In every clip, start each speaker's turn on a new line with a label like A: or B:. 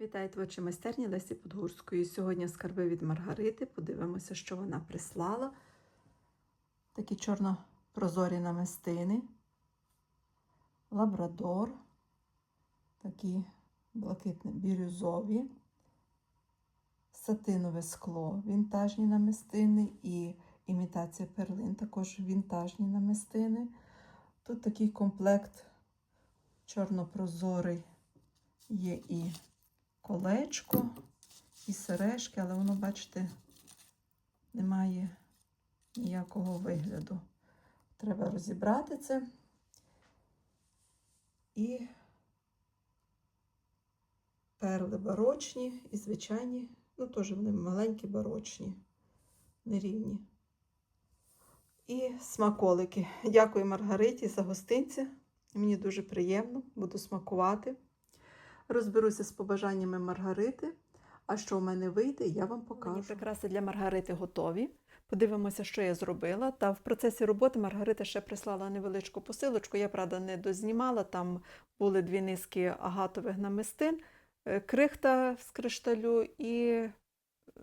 A: Вітаю творчі майстерні Лесі Подгурської. Сьогодні скарби від Маргарити. Подивимося, що вона прислала. Такі чорно-прозорі намистини, лабрадор, такі блакитно-бірюзові, сатинове скло, вінтажні намистини і імітація перлин, також вінтажні намистини. Тут такий комплект чорно-прозорий є і колечко, і сережки, але воно, бачите, не має ніякого вигляду. Треба розібрати це. І перли барочні і звичайні, ну теж вони маленькі барочні, нерівні. І смаколики. Дякую Маргариті за гостинці. Мені дуже приємно, буду смакувати. Розберуся з побажаннями Маргарити. А що в мене вийде, я вам покажу. Мені прикраси для Маргарити готові. Подивимося, що я зробила. Та в процесі роботи Маргарита ще прислала невеличку посилочку. Я, правда, не дознімала. Там були дві низки агатових намистин, е, крихта з кришталю і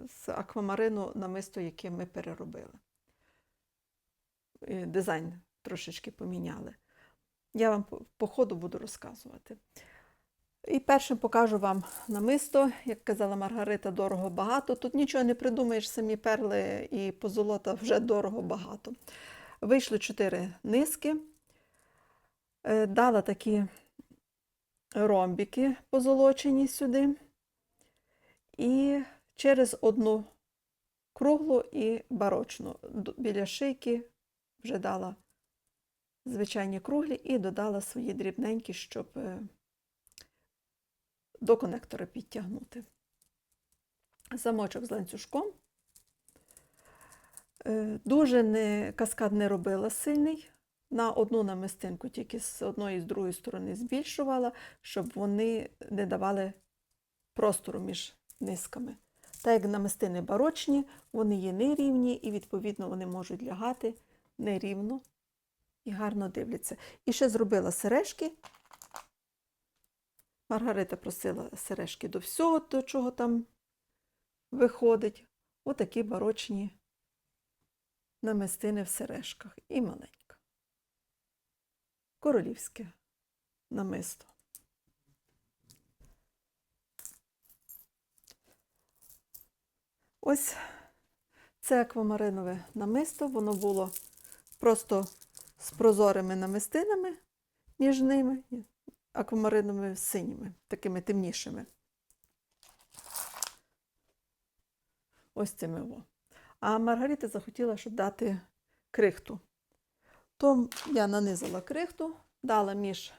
A: з аквамарину намисто, яке ми переробили. Е, Дизайн трошечки поміняли. Я вам по- по ходу буду розказувати. І першим покажу вам намисто, як казала Маргарита, дорого багато. Тут нічого не придумаєш, самі перли і позолота вже дорого багато. Вийшли чотири низки, Е, дала такі ромбики позолочені сюди. І через одну круглу і барочну. Біля шийки вже дала звичайні круглі і додала свої дрібненькі, щоб е, до конектора підтягнути. Замочок з ланцюжком. Е, Дуже не, каскад не робила сильний. На одну намистинку тільки з одної і з другої сторони збільшувала, щоб вони не давали простору між низками. Так як намистини барочні, вони є нерівні і, відповідно, вони можуть лягати нерівно і гарно дивляться. І ще зробила сережки Маргарита просила сережки до всього, до чого там виходить. Отакі барочні намистини в сережках. І маленька. Королівське намисто. Ось це аквамаринове намисто. Воно було просто з прозорими намистинами між ними аквамариновими синіми, такими темнішими. Ось цими. О. А Маргарита захотіла, щоб дати крихту. То я нанизала крихту, дала між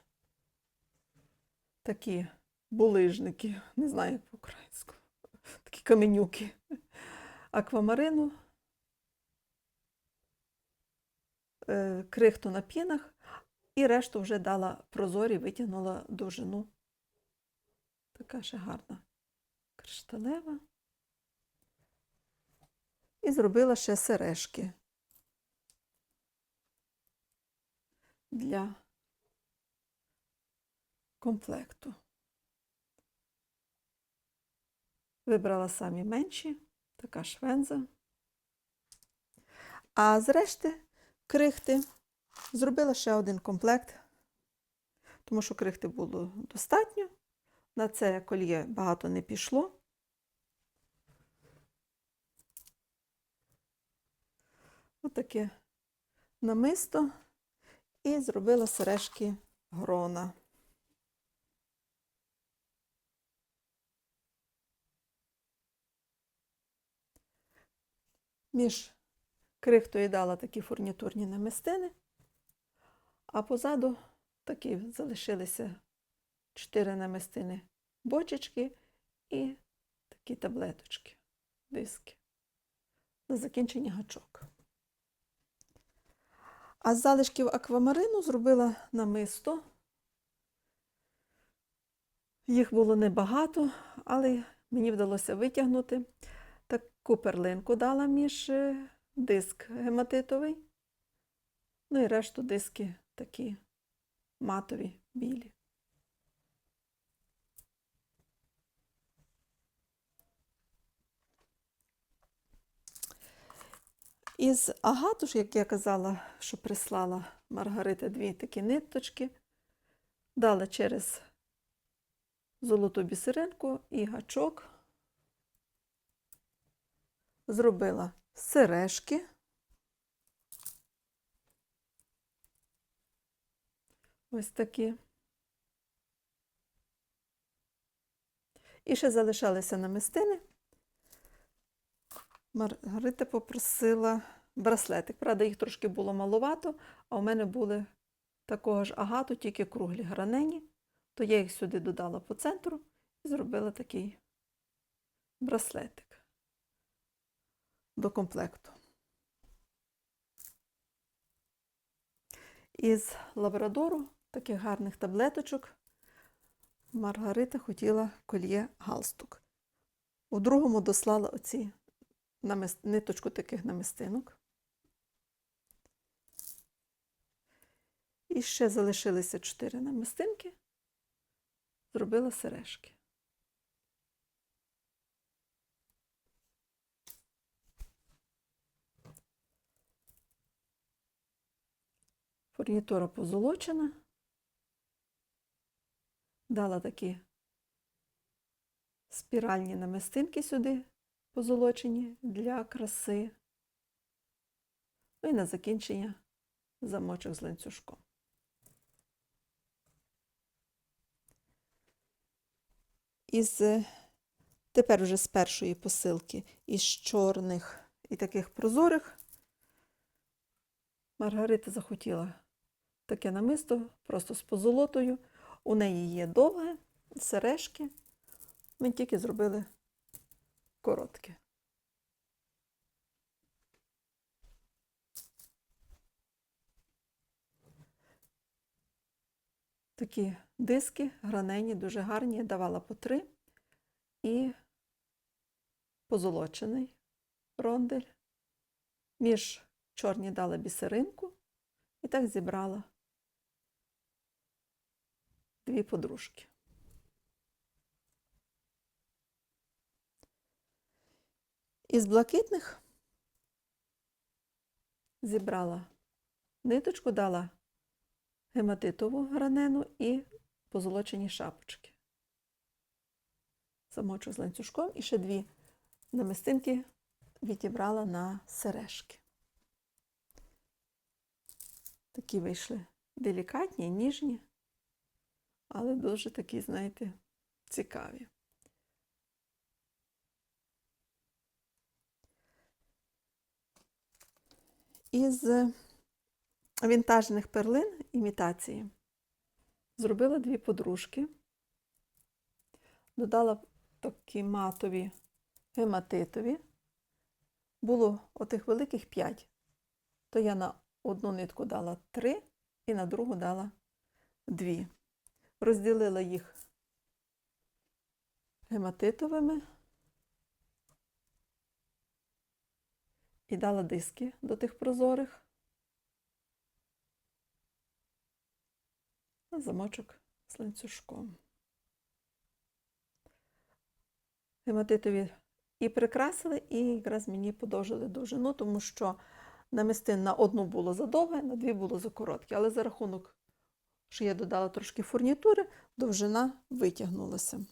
A: такі булижники, не знаю, як по-українську, такі каменюки аквамарину, е, крихту на пінах, і решту вже дала прозорі, витягнула довжину. Така ще гарна кришталева. І зробила ще сережки для комплекту. Вибрала самі менші, така швенза. А зрешти крихти Зробила ще один комплект, тому що крихти було достатньо. На це кольє багато не пішло. Отаке намисто і зробила сережки грона. Між крихтою дала такі фурнітурні намистини. А позаду такі залишилися чотири намистини бочечки і такі таблеточки, диски. На закінчення гачок. А з залишків аквамарину зробила намисто. Їх було небагато, але мені вдалося витягнути. Таку перлинку дала між е, диск гематитовий. Ну і решту диски такі матові білі. Із агату як я казала, що прислала Маргарита дві такі ниточки, дала через золоту бісеринку і гачок, зробила сережки. Ось такі. І ще залишалися намистини. Маргарита попросила браслетик. Правда, їх трошки було маловато, а у мене були такого ж агату, тільки круглі гранені. То я їх сюди додала по центру і зробила такий браслетик до комплекту. Із лабрадору таких гарних таблеточок Маргарита хотіла кольє галстук. У другому дослала оці ниточку таких намистинок. І ще залишилися чотири намистинки. Зробила сережки. Фурнітура позолочена. Дала такі спіральні намистинки сюди позолочені для краси. Ну і на закінчення замочок з ланцюжком. Із е, тепер вже з першої посилки із чорних і таких прозорих Маргарита захотіла таке намисто просто з позолотою. У неї є довге сережки. Ми тільки зробили коротке. Такі диски гранені, дуже гарні, я давала по три і позолочений рондель. Між чорні дала бісеринку і так зібрала дві подружки. Із блакитних зібрала ниточку, дала гематитову гранену і позолочені шапочки. Замочу з ланцюжком і ще дві намистинки відібрала на сережки. Такі вийшли делікатні, ніжні, але дуже такі, знаєте, цікаві. Із вінтажних перлин імітації зробила дві подружки, додала такі матові гематитові. Було отих великих п'ять, то я на одну нитку дала три і на другу дала дві. Розділила їх гематитовими і дала диски до тих прозорих. На замочок з ланцюжком. Гематитові і прикрасили, і якраз мені подовжили довжину, тому що намистин на одну було задовге, на дві було закоротке. Але за рахунок, що я додала трошки фурнітури, довжина витягнулася.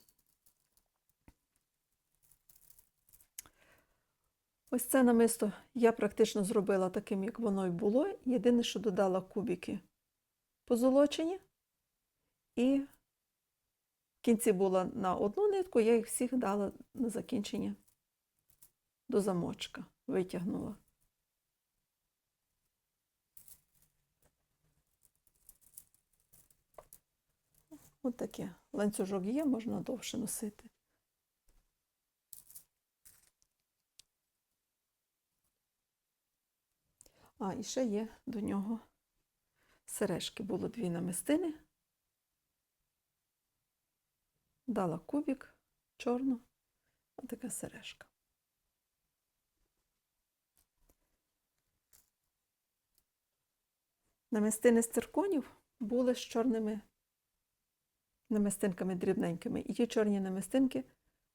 A: Ось це намисто я практично зробила таким, як воно й було. Єдине, що додала кубики позолочені, і в кінці була на одну нитку, я їх всіх дала на закінчення до замочка, витягнула. Ось таке. Ланцюжок є, можна довше носити. А, і ще є до нього сережки. Було дві намистини. Дала кубик чорну, а така сережка. Намистини з цирконів були з чорними намистинками дрібненькими. І ті чорні намистинки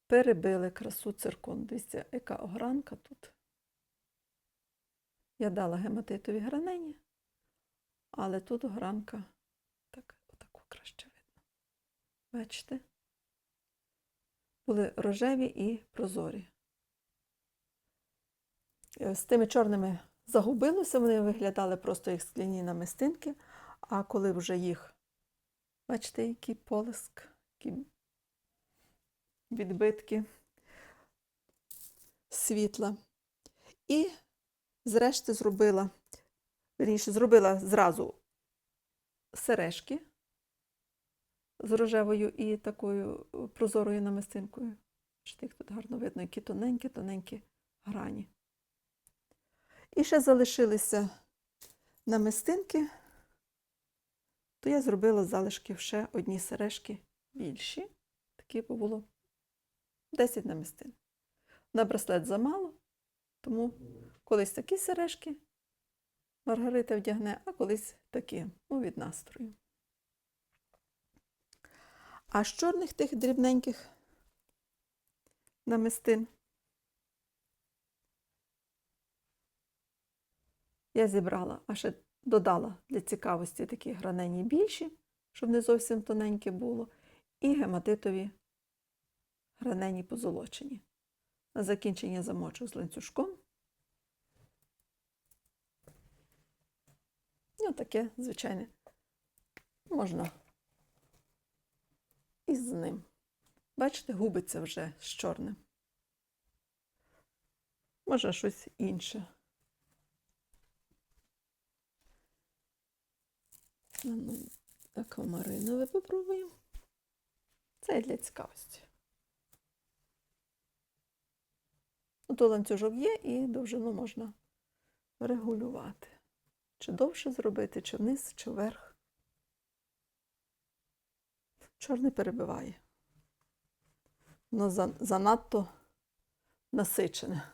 A: перебили красу циркон. Дивіться, яка огранка тут. Я дала гематитові гранені, але тут гранка так, отаку краще видно. Бачите? Були рожеві і прозорі. Е, З тими чорними загубилося, вони виглядали просто як скляні намистинки, а коли вже їх, бачите, який полиск, які відбитки світла. І зрешти зробила, верніше, зробила зразу сережки з рожевою і такою прозорою намистинкою. Їх тут гарно видно, які тоненькі, тоненькі грані. І ще залишилися намистинки, то я зробила залишків ще одні сережки більші. Такі було 10 намистин. На браслет замало, тому колись такі сережки Маргарита вдягне, а колись такі, ну, від настрою. А з чорних тих дрібненьких намистин я зібрала, а ще додала для цікавості такі гранені більші, щоб не зовсім тоненьке було, і гематитові гранені позолочені. На закінчення замочу з ланцюжком. Ну, таке, звичайне, можна і з ним. Бачите, губиться вже з чорним. Може, щось інше. Ну, аквамаринове попробуємо. Це для цікавості. Ну, то ланцюжок є і довжину можна регулювати. Чи довше зробити, чи вниз, чи вверх. Чорний перебиває. Воно занадто насичене.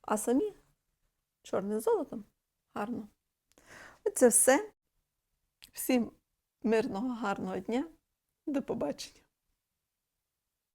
A: А самі чорним золотом гарно. Оце все. Всім мирного, гарного дня. До побачення.